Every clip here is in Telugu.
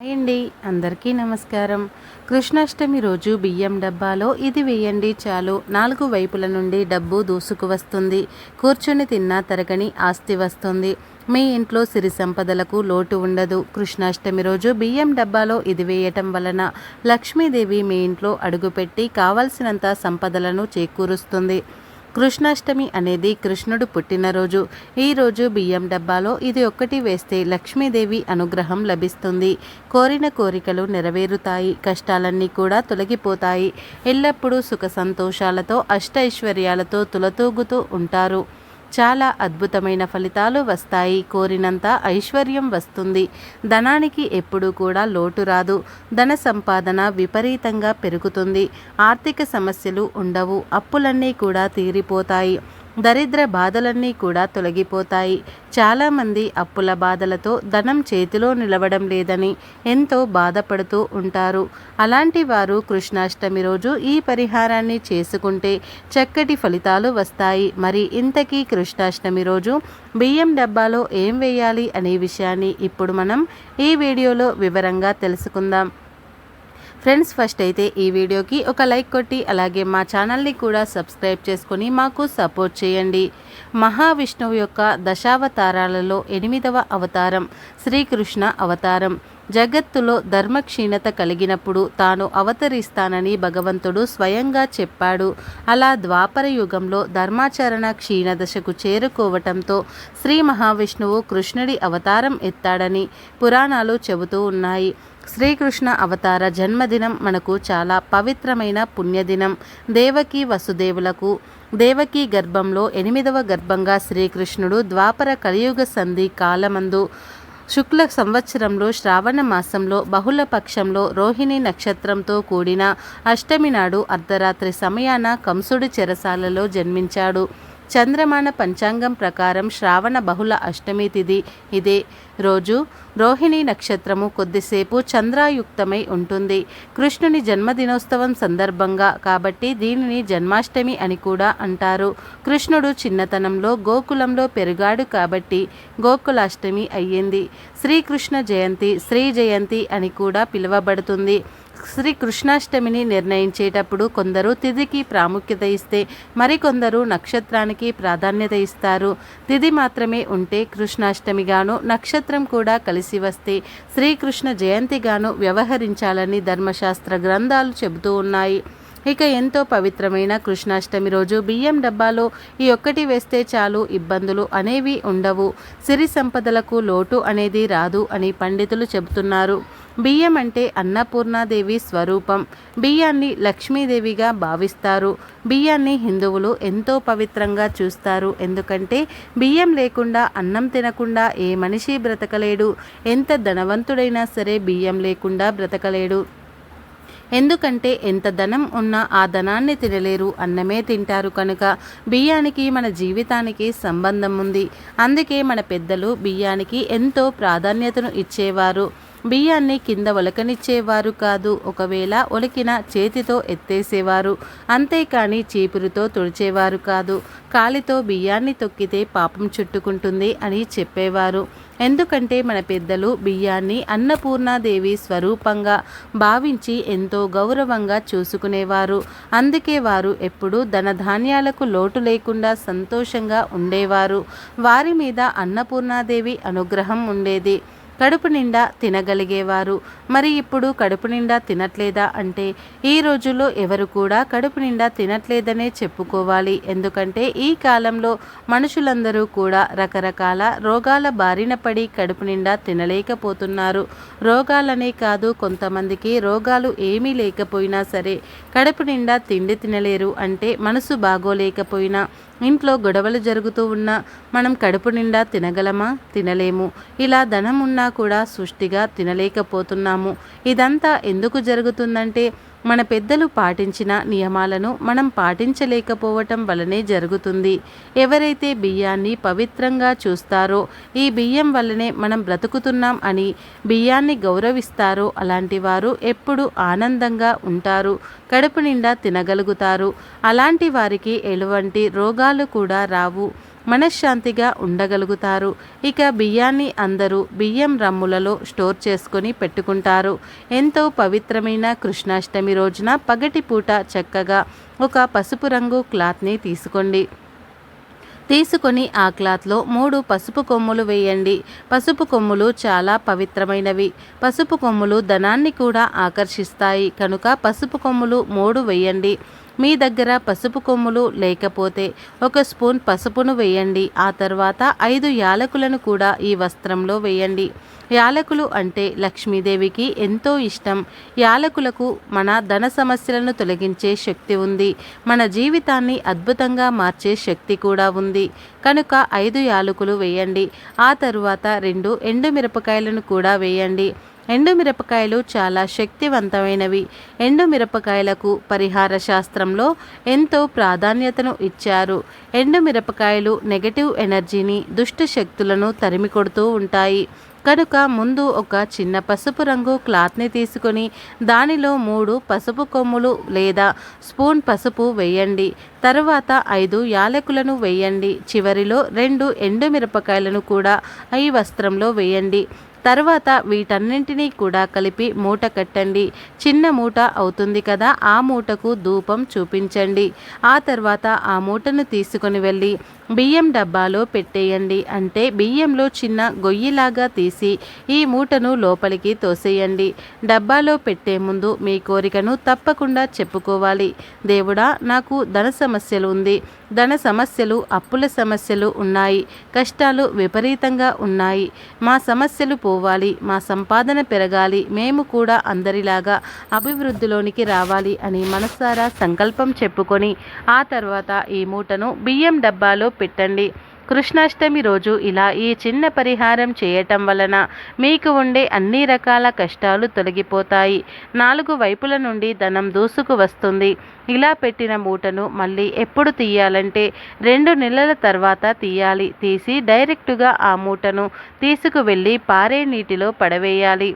అండి అందరికీ నమస్కారం. కృష్ణాష్టమి రోజు బియ్యం డబ్బాలో ఇది వేయండి చాలు. నాలుగు వైపుల నుండి డబ్బు దూసుకు వస్తుంది. కూర్చొని తిన్నా తరగని ఆస్తి వస్తుంది. మీ ఇంట్లో సిరి సంపదలకు లోటు ఉండదు. కృష్ణాష్టమి రోజు బియ్యం డబ్బాలో ఇది వేయటం వలన లక్ష్మీదేవి మీ ఇంట్లో అడుగుపెట్టి కావలసినంత సంపదలను చేకూరుస్తుంది. కృష్ణాష్టమి అనేది కృష్ణుడు పుట్టినరోజు. ఈరోజు బియ్యం డబ్బాలో ఇది ఒక్కటి వేస్తే లక్ష్మీదేవి అనుగ్రహం లభిస్తుంది. కోరిన కోరికలు నెరవేరుతాయి. కష్టాలన్నీ కూడా తొలగిపోతాయి. ఎల్లప్పుడూ సుఖ సంతోషాలతో అష్టైశ్వర్యాలతో తులతూగుతూ ఉంటారు. చాలా అద్భుతమైన ఫలితాలు వస్తాయి. కోరినంత ఐశ్వర్యం వస్తుంది. ధనానికి ఎప్పుడూ కూడా లోటు రాదు. ధన సంపాదన విపరీతంగా పెరుగుతుంది. ఆర్థిక సమస్యలు ఉండవు. అప్పులన్నీ కూడా తీరిపోతాయి. దరిద్ర బాధలన్నీ కూడా తొలగిపోతాయి. చాలామంది అప్పుల బాధలతో ధనం చేతిలో నిలవడం లేదని ఎంతో బాధపడుతూ ఉంటారు. అలాంటి వారు కృష్ణాష్టమి రోజు ఈ పరిహారాన్ని చేసుకుంటే చక్కటి ఫలితాలు వస్తాయి. మరి ఇంతకీ కృష్ణాష్టమి రోజు బియ్యం డబ్బాలో ఏం వేయాలి అనే విషయాన్ని ఇప్పుడు మనం ఈ వీడియోలో వివరంగా తెలుసుకుందాం. ఫ్రెండ్స్ ఫస్ట్ అయితే ఈ వీడియోకి ఒక లైక్ కొట్టి అలాగే మా ఛానల్ని కూడా సబ్స్క్రైబ్ చేసుకొని మాకు సపోర్ట్ చేయండి. మహావిష్ణువు యొక్క దశావతారాలలో ఎనిమిదవ అవతారం శ్రీకృష్ణ అవతారం. జగత్తులో ధర్మక్షీణత కలిగినప్పుడు తాను అవతరిస్తానని భగవంతుడు స్వయంగా చెప్పాడు. అలా ద్వాపర యుగంలో ధర్మాచరణ క్షీణదశకు చేరుకోవటంతో శ్రీ మహావిష్ణువు కృష్ణుడి అవతారం ఎత్తాడని పురాణాలు చెబుతూ ఉన్నాయి. శ్రీకృష్ణ అవతార జన్మదినం మనకు చాలా పవిత్రమైన పుణ్యదినం. దేవకి వసుదేవులకు దేవకి గర్భంలో ఎనిమిదవ గర్భంగా శ్రీకృష్ణుడు ద్వాపర కలియుగ సంధి కాలమందు శుక్ల సంవత్సరంలో శ్రావణ మాసంలో బహుళ పక్షంలో రోహిణి నక్షత్రంతో కూడిన అష్టమి నాడు అర్ధరాత్రి సమయాన కంసుడి చెరసాలలో జన్మించాడు. చంద్రమాన పంచాంగం ప్రకారం శ్రావణ బహుళ అష్టమి తిథి ఇదే రోజు రోహిణి నక్షత్రము కొద్దిసేపు చంద్రాయుక్తమై ఉంటుంది. కృష్ణుని జన్మదినోత్సవం సందర్భంగా కాబట్టి దీనిని జన్మాష్టమి అని కూడా అంటారు. కృష్ణుడు చిన్నతనంలో గోకులంలో పెరిగాడు కాబట్టి గోకులాష్టమి అయ్యింది. శ్రీకృష్ణ జయంతి శ్రీ జయంతి అని కూడా పిలువబడుతుంది. శ్రీ కృష్ణాష్టమిని నిర్ణయించేటప్పుడు కొందరు తిథికి ప్రాముఖ్యత ఇస్తే మరికొందరు నక్షత్రానికి ప్రాధాన్యత ఇస్తారు. తిథి మాత్రమే ఉంటే కృష్ణాష్టమిగాను నక్షత్ర కూడా కలిసి వస్తే శ్రీకృష్ణ జయంతిగాను వ్యవహరించాలని ధర్మశాస్త్ర గ్రంథాలు చెబుతూ ఉన్నాయి. ఇక ఎంతో పవిత్రమైన కృష్ణాష్టమి రోజు బియ్యం డబ్బాలో ఈ ఒక్కటి వేస్తే చాలు ఇబ్బందులు అనేవి ఉండవు. సిరి సంపదలకు లోటు అనేది రాదు అని పండితులు చెబుతున్నారు. బియ్యం అంటే అన్నపూర్ణాదేవి స్వరూపం. బియ్యాన్ని లక్ష్మీదేవిగా భావిస్తారు. బియ్యాన్ని హిందువులు ఎంతో పవిత్రంగా చూస్తారు. ఎందుకంటే బియ్యం లేకుండా అన్నం తినకుండా ఏ మనిషి బ్రతకలేడు. ఎంత ధనవంతుడైనా సరే బియ్యం లేకుండా బ్రతకలేడు. ఎందుకంటే ఎంత ధనం ఉన్నా ఆ ధనాన్ని తినలేరు అన్నమే తింటారు కనుక బియ్యానికి మన జీవితానికి సంబంధం ఉంది. అందుకే మన పెద్దలు బియ్యానికి ఎంతో ప్రాధాన్యతను ఇచ్చేవారు. బియ్యాన్ని కింద ఒలకనిచ్చేవారు కాదు ఒకవేళ ఒలికిన చేతితో ఎత్తేసేవారు. అంతేకాని చీపురుతో తుడిచేవారు కాదు. కాలితో బియ్యాన్ని తొక్కితే పాపం చుట్టుకుంటుంది అని చెప్పేవారు. ఎందుకంటే మన పెద్దలు బియ్యాన్ని అన్నపూర్ణాదేవి స్వరూపంగా భావించి ఎంతో గౌరవంగా చూసుకునేవారు. అందుకే వారు ఎప్పుడూ ధనధాన్యాలకు లోటు లేకుండా సంతోషంగా ఉండేవారు. వారి మీద అన్నపూర్ణాదేవి అనుగ్రహం ఉండేది. కడుపు నిండా తినగలిగేవారు. మరి ఇప్పుడు కడుపు నిండా తినట్లేదా అంటే ఈ రోజుల్లో ఎవరు కూడా కడుపు నిండా తినట్లేదనే చెప్పుకోవాలి. ఎందుకంటే ఈ కాలంలో మనుషులందరూ కూడా రకరకాల రోగాల బారిన పడి కడుపు నిండా తినలేకపోతున్నారు. రోగాలనే కాదు కొంతమందికి రోగాలు ఏమీ లేకపోయినా సరే కడుపు నిండా తిండి తినలేరు అంటే మనసు బాగోలేకపోయినా. ఇంట్లో గొడవలు జరుగుతూ ఉన్నా మనం కడుపు నిండా తినగలమా? తినలేము. ఇలా ధనం ఉన్నా కూడా సృష్టిగా తినలేకపోతున్నాము. ఇదంతా ఎందుకు జరుగుతుందంటే మన పెద్దలు పాటించిన నియమాలను మనం పాటించలేకపోవటం వలనే జరుగుతుంది. ఎవరైతే బియ్యాన్ని పవిత్రంగా చూస్తారో ఈ బియ్యం వల్లనే మనం బ్రతుకుతున్నాం అని బియ్యాన్ని గౌరవిస్తారో అలాంటి వారు ఎప్పుడు ఆనందంగా ఉంటారు కడుపు నిండా తినగలుగుతారు. అలాంటి వారికి ఎటువంటి రోగాలు కూడా రావు. మనశ్శాంతిగా ఉండగలుగుతారు. ఇక బియ్యాన్ని అందరూ బియ్యం రమ్ములలో స్టోర్ చేసుకొని పెట్టుకుంటారు. ఎంతో పవిత్రమైన కృష్ణాష్టమి రోజున పగటిపూట చక్కగా ఒక పసుపు రంగు క్లాత్ని తీసుకోండి. తీసుకొని ఆ క్లాత్లో మూడు పసుపు కొమ్ములు వేయండి. పసుపు కొమ్ములు చాలా పవిత్రమైనవి. పసుపు కొమ్ములు ధనాన్ని కూడా ఆకర్షిస్తాయి. కనుక పసుపు కొమ్ములు మూడు వేయండి. మీ దగ్గర పసుపు కొమ్ములు లేకపోతే ఒక స్పూన్ పసుపును వేయండి. ఆ తర్వాత ఐదు యాలకులను కూడా ఈ వస్త్రంలో వేయండి. యాలకులు అంటే లక్ష్మీదేవికి ఎంతో ఇష్టం. యాలకులకు మన ధన సమస్యలను తొలగించే శక్తి ఉంది. మన జీవితాన్ని అద్భుతంగా మార్చే శక్తి కూడా ఉంది. కనుక ఐదు యాలకులు వేయండి. ఆ తరువాత రెండు ఎండు మిరపకాయలను కూడా వేయండి. ఎండుమిరపకాయలు చాలా శక్తివంతమైనవి. ఎండుమిరపకాయలకు పరిహార శాస్త్రంలో ఎంతో ప్రాధాన్యతను ఇచ్చారు. ఎండుమిరపకాయలు నెగటివ్ ఎనర్జీని దుష్ట శక్తులను తరిమి కొడుతూ ఉంటాయి. కనుక ముందు ఒక చిన్న పసుపు రంగు క్లాత్ని తీసుకొని దానిలో మూడు పసుపు కొమ్ములు లేదా స్పూన్ పసుపు వేయండి. తర్వాత ఐదు యాలకులను వేయండి. చివరిలో రెండు ఎండుమిరపకాయలను కూడా ఈ వస్త్రంలో వేయండి. తర్వాత వీటన్నింటినీ కూడా కలిపి మూట కట్టండి. చిన్న మూట అవుతుంది కదా ఆ మూటకు ధూపం చూపించండి. ఆ తర్వాత ఆ మూటను తీసుకొని వెళ్ళి బియ్యం డబ్బాలో పెట్టేయండి. అంటే బియ్యంలో చిన్న గొయ్యిలాగా తీసి ఈ మూటను లోపలికి తోసేయండి. డబ్బాలో పెట్టే ముందు మీ కోరికను తప్పకుండా చెప్పుకోవాలి. దేవుడా నాకు ధన సమస్యలు ఉంది. ధన సమస్యలు అప్పుల సమస్యలు ఉన్నాయి. కష్టాలు విపరీతంగా ఉన్నాయి. మా సమస్యలు పో పోవాలి మా సంపాదన పెరగాలి మేము కూడా అందరిలాగా అభివృద్ధిలోనికి రావాలి అని మనసారా సంకల్పం చెప్పుకొని ఆ తర్వాత ఈ మూటను బియ్యం డబ్బాలో పెట్టండి. కృష్ణాష్టమి రోజు ఇలా ఈ చిన్న పరిహారం చేయటం వలన మీకు ఉండే అన్ని రకాల కష్టాలు తొలగిపోతాయి. నాలుగు వైపుల నుండి ధనం దూసుకు వస్తుంది. ఇలా పెట్టిన మూటను మళ్ళీ ఎప్పుడు తీయాలంటే రెండు నెలల తర్వాత తీయాలి. తీసి డైరెక్టుగా ఆ మూటను తీసుకువెళ్ళి పారే నీటిలో పడవేయాలి.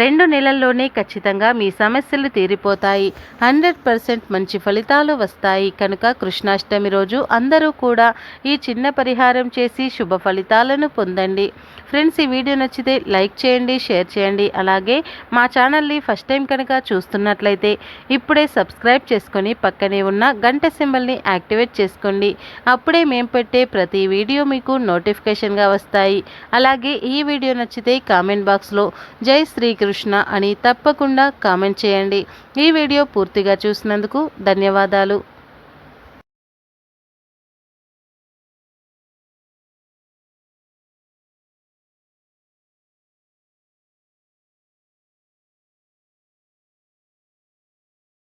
రెండు నెలల్లోనే ఖచ్చితంగా మీ సమస్యలు తీరిపోతాయి. హండ్రెడ్ పర్సెంట్ మంచి ఫలితాలు వస్తాయి. కనుక కృష్ణాష్టమి రోజు అందరూ కూడా ఈ చిన్న పరిహారం చేసి శుభ ఫలితాలను పొందండి. ఫ్రెండ్స్ ఈ వీడియో నచ్చితే లైక్ చేయండి షేర్ చేయండి. అలాగే మా ఛానల్ని ఫస్ట్ టైం కనుక చూస్తున్నట్లయితే ఇప్పుడే సబ్స్క్రైబ్ చేసుకొని పక్కనే ఉన్న గంట సింబల్ని యాక్టివేట్ చేసుకోండి. అప్పుడే మేము పెట్టే ప్రతి వీడియో మీకు నోటిఫికేషన్గా వస్తాయి. అలాగే ఈ వీడియో నచ్చితే కామెంట్ బాక్స్లో జై శ్రీ కృష్ణ అని తప్పకుండా కామెంట్ చేయండి. ఈ వీడియో పూర్తిగా చూసినందుకు ధన్యవాదాలు.